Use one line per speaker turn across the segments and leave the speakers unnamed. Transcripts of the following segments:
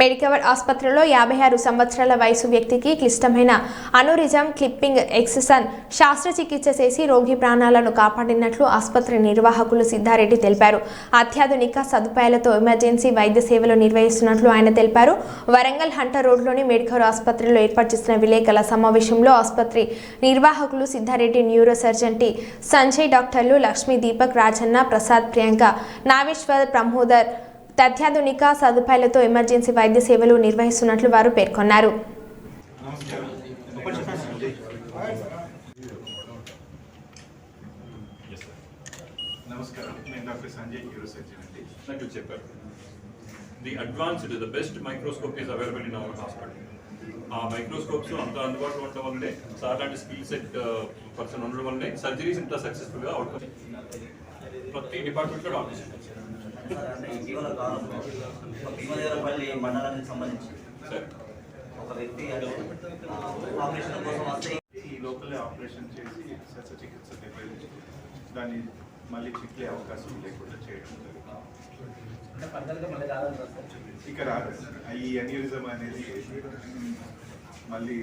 Medicover ఆసుపత్రిలో యాభై ఆరు సంవత్సరాల వయసు వ్యక్తికి క్లిష్టమైన అనురిజం క్లిప్పింగ్ ఎక్సెసన్ శస్త్రచికిత్స చేసి రోగి ప్రాణాలను కాపాడినట్లు ఆసుపత్రి నిర్వాహకులు సిద్ధారెడ్డి తెలిపారు. అత్యాధునిక సదుపాయాలతో ఎమర్జెన్సీ వైద్య సేవలు నిర్వహిస్తున్నట్లు ఆయన తెలిపారు. వరంగల్ హంటర్ రోడ్లోని మెడికవర్ ఆసుపత్రిలో ఏర్పాటు చేసిన విలేకరుల సమావేశంలో ఆసుపత్రి నిర్వాహకులు Siddhareddy neuro surgeon T Sanjay డాక్టర్లు లక్ష్మీ దీపక్ రాజన్న ప్రసాద్ ప్రియాంక నాగేశ్వర్ ప్రమోదర్ అత్యాధునిక సదుపాయాలతో ఎమర్జెన్సీ వైద్య సేవలు నిర్వహిస్తున్నట్లు వారు పేర్కొన్నారు.
నమస్కారం. నేను డాక్టర్ సంజయ్ సర్జన్ అండి.
నాకు చెప్పారు. The advanced the best microscope is available in our hospital ఆ మైక్రోస్కోప్స్ అంత అందుబాటులో ఉండడం వల్లనే సార్ లాంటి స్కిల్ సెట్ పర్సన్ ఉండడం వల్లనే సర్జరీస్ ఇంత సక్సెస్ఫుల్గా అవుట్కమ్ ప్రతి డిపార్ట్మెంట్లో డాక్టర్స్
అంటే ఇటీవల కాలంలో భీమదేవరపల్లి మండలానికి సంబంధించి
సరే.
ఒక వ్యక్తి ఆపరేషన్ కోసం వస్తే
ఈ లోపలే ఆపరేషన్ చేసి శస్త్రచికిత్స నిర్వహించి దాన్ని మళ్ళీ చిట్లే అవకాశం లేకుండా చేయడం జరుగుతుంది ఇక రాదు. ఈ అన్యూరిజం అనేది మళ్ళీ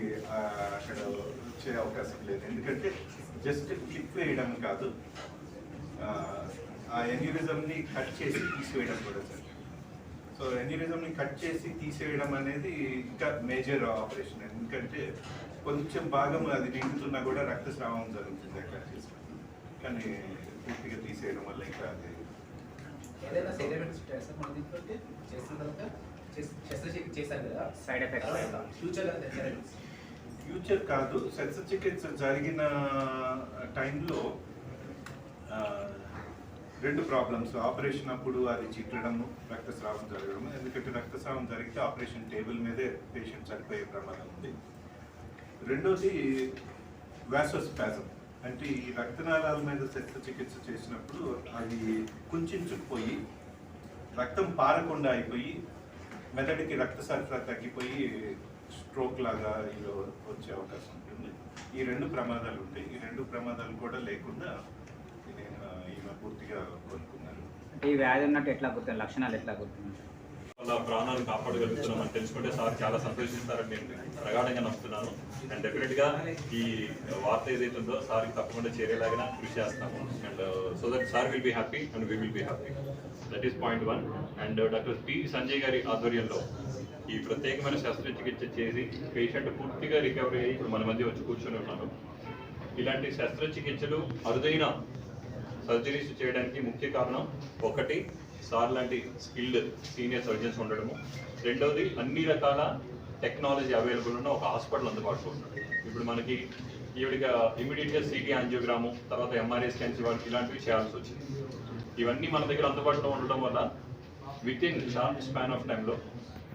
అక్కడ వచ్చే అవకాశం లేదు. ఎందుకంటే జస్ట్ క్లిప్ వేయడం కాదు. ఆ, ఎన్యూరిజంని కట్ చేసి తీసివేయడం కూడా సార్. సో ఎన్యూరిజంని కట్ చేసి తీసేయడం అనేది ఇంకా మేజర్ ఆపరేషన్ ఎందుకంటే కొంచెం భాగం అది నిండుతున్నా కూడా రక్తస్రావం జరుగుతుంది అక్కడ చేసి. కానీ పూర్తిగా తీసేయడం వల్ల ఇంకా అది
కదా? ఫ్యూచర్
కాదు. శస్త్రచికిత్స జరిగిన టైంలో ఆ, రెండు ప్రాబ్లమ్స్. ఆపరేషన్ అప్పుడు అది చిట్లడము రక్తస్రావం జరగడము. ఎందుకంటే రక్తస్రావం జరిగితే ఆపరేషన్ టేబుల్ మీదే పేషెంట్ చనిపోయే ప్రమాదం ఉంది. రెండోది వ్యాసోస్పాజం అంటే ఈ రక్తనాళాల మీద శస్త్రచికిత్స చేసినప్పుడు అవి కుంచుకుపోయి రక్తం పారకుండా అయిపోయి మెదడుకి రక్త సరఫరా తగ్గిపోయి స్ట్రోక్ లాగా ఇలా వచ్చే అవకాశం ఉంటుంది. ఈ రెండు ప్రమాదాలు ఉంటాయి. ఈ రెండు ప్రమాదాలు కూడా లేకుండా ఈమె పూర్తిగా
ఈ వ్యాధి ఉన్నట్టు ఎట్లా గుర్తుంది లక్షణాలు ఎట్లా గుర్తుంది
వాళ్ళ ప్రాణాలు కాపాడగలుగుతున్నామని తెలుసుకుంటే సార్ చాలా సంతోషిస్తారని నేను ప్రగాఢంగా నమ్ముతున్నాను. అండ్ డెఫినెట్గా ఈ వార్త ఏదైతే ఉందో సార్కి తప్పకుండా చేరేలాగా కృషి చేస్తాము. And uh, so that sir will be happy and we will be happy that is point one and doctor P Sanjay గారి ఆధ్వర్యంలో ఈ ప్రత్యేకమైన శస్త్రచికిత్స చేసి పేషెంట్ పూర్తిగా రికవరీ అయ్యి ఇప్పుడు మన మధ్య వచ్చి కూర్చొని ఉన్నాను ఇలాంటి శస్త్రచికిత్సలు అరుదైన సర్జరీస్ చేయడానికి ముఖ్య కారణం ఒకటి సార్ లాంటి స్కిల్డ్ సీనియర్ సర్జన్స్ ఉండడము. రెండవది అన్ని రకాల టెక్నాలజీ అవైలబుల్ ఉన్న ఒక హాస్పిటల్ అందుబాటులో ఉండడం ఇప్పుడు మనకి ఈవిడిగా ఇమీడియట్గా సిటీ యాంజియోగ్రాము తర్వాత ఎంఆర్ఐ స్కాన్స్ ఇవ్వాలి ఇలాంటివి చేయాల్సి వచ్చింది. ఇవన్నీ మన దగ్గర అందుబాటులో ఉండడం వల్ల within short span of టైంలో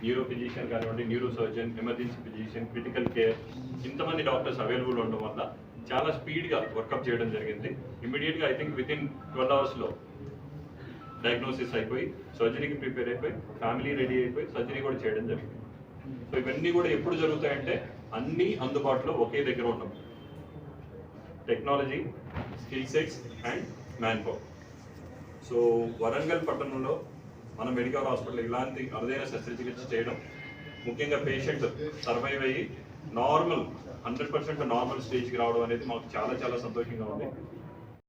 న్యూరో ఫిజిషియన్ కానివ్వండి neuro surgeon emergency physician critical care ఇంతమంది డాక్టర్స్ అవైలబుల్ ఉండడం వల్ల చాలా స్పీడ్గా వర్కప్ చేయడం జరిగింది. ఇమీడియట్గా I think within twelve అవర్స్లో డయాగ్నోసిస్ అయిపోయి సర్జరీకి ప్రిపేర్ అయిపోయి ఫ్యామిలీ రెడీ అయిపోయి సర్జరీ కూడా చేయడం జరిగింది. సో ఇవన్నీ కూడా ఎప్పుడు జరుగుతాయంటే అన్నీ అందుబాటులో ఒకే దగ్గర ఉండవు. Technology skill sets and manpower so Warangal పట్టణంలో మన మెడికల్ హాస్పిటల్ ఇలాంటి అరుదైన శస్త్రచికిత్స చేయడం ముఖ్యంగా పేషెంట్ సర్వైవ్ అయ్యి నార్మల్ హండ్రెడ్ పర్సెంట్ నార్మల్ స్టేజ్కి రావడం అనేది మాకు చాలా చాలా సంతోషంగా ఉంది.